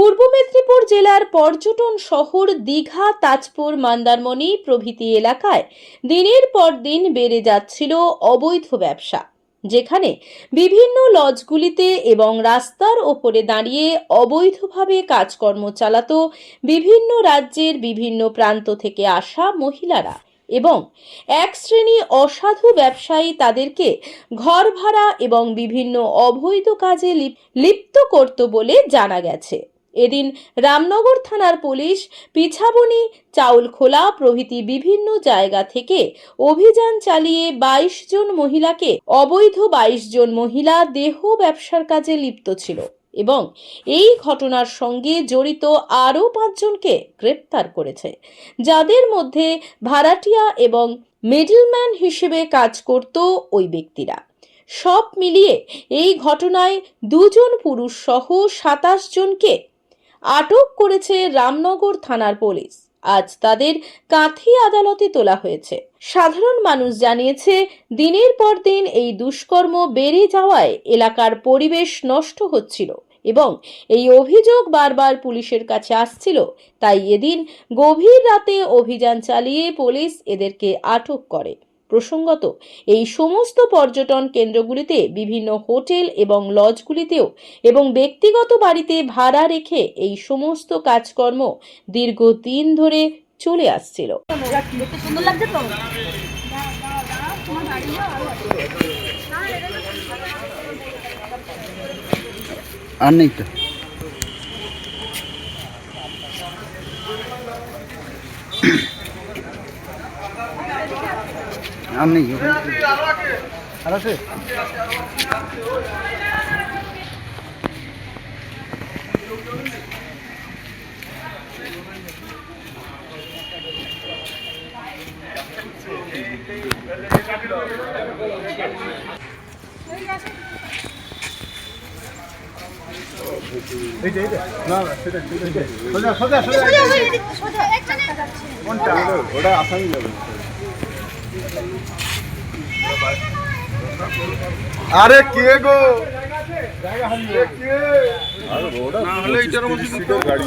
পূর্ব মেদিনীপুর জেলার পর্যটন শহর দীঘা, তাজপুর, মন্দারমণি প্রভৃতি এলাকায় দিনের পর দিন বেড়ে যাচ্ছিল অবৈধ ব্যবসা, যেখানে বিভিন্ন লজগুলিতে এবং রাস্তার ওপরে দাঁড়িয়ে অবৈধভাবে কাজকর্ম চালাতো বিভিন্ন রাজ্যের বিভিন্ন প্রান্ত থেকে আসা মহিলারা এবং এক শ্রেণি অসাধু ব্যবসায়ী তাদেরকে ঘর ভাড়া এবং বিভিন্ন অবৈধ কাজে লিপ- লিপ্ত করত বলে জানা গেছে। এদিন রামনগর থানার পুলিশ পিছাবনি, চাউলখোলা প্রভৃতি বিভিন্ন জায়গা থেকে অভিযান চালিয়ে বাইশ জন মহিলাকে, অবৈধ বাইশ জন মহিলা দেহ ব্যবসার কাজে লিপ্ত ছিল এবং এই ঘটনার সঙ্গে জড়িত আরও পাঁচজনকে গ্রেপ্তার করেছে, যাদের মধ্যে ভাড়াটিয়া এবং মিডলম্যান হিসেবে কাজ করত ওই ব্যক্তিরা। সব মিলিয়ে এই ঘটনায় দুজন পুরুষ সহ সাতাশ জনকে আটক করেছে রামনগর থানার পুলিশ। আজ তাদের কাঁথি আদালতে তোলা হয়েছে। সাধারণ মানুষ জানিয়েছে, দিনের পর দিন এই দুষ্কর্ম বেড়ে যাওয়ায় এলাকার পরিবেশ নষ্ট হচ্ছিল এবং এই অভিযোগ বারবার পুলিশের কাছে আসছিল। তাই এদিন গভীর রাতে অভিযান চালিয়ে পুলিশ এদেরকে আটক করে। প্রসঙ্গত, এই সমস্ত পর্যটন কেন্দ্রগুলিতে বিভিন্ন হোটেল এবং লজগুলিতেও এবং ব্যক্তিগত বাড়িতে ভাড়া রেখে এই সমস্ত কাজকর্ম দীর্ঘদিন ধরে চলে আসছিল। আর নেই তো? আর নেই আর আছে? ওটা আসামি যাবে। আরে কে গো? কে? আরে ওটা পঁচিশ তিরিশ সিটের গাড়ি